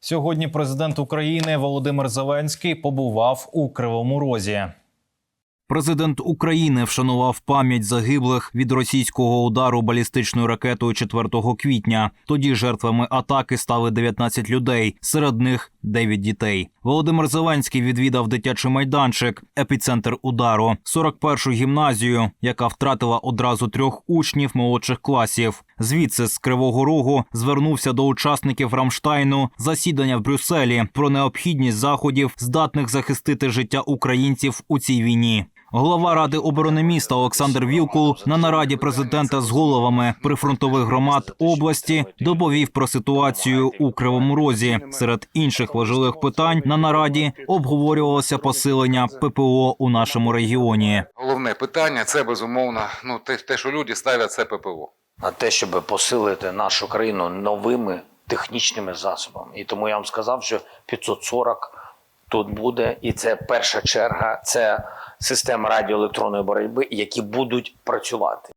Сьогодні президент України Володимир Зеленський побував у Кривому Розі. Президент України вшанував пам'ять загиблих від російського удару балістичною ракетою 4 квітня. Тоді жертвами атаки стали 19 людей, серед них 9 дітей. Володимир Зеленський відвідав дитячий майданчик, епіцентр удару, 41-ю гімназію, яка втратила одразу трьох учнів молодших класів. Звідси з Кривого Рогу звернувся до учасників Рамштайну засідання в Брюсселі про необхідність заходів, здатних захистити життя українців у цій війні. Голова ради оборони міста Олександр Вілкул на нараді президента з головами прифронтових громад області доповів про ситуацію у Кривому Розі. Серед інших важливих питань на нараді обговорювалося посилення ППО у нашому регіоні. Головне питання це безумовно ну те, те, що люди ставлять це ППО. на те, щоб посилити нашу країну новими технічними засобами. І тому я вам сказав, що 540 тут буде, і це перша черга, це система радіоелектронної боротьби, які будуть працювати.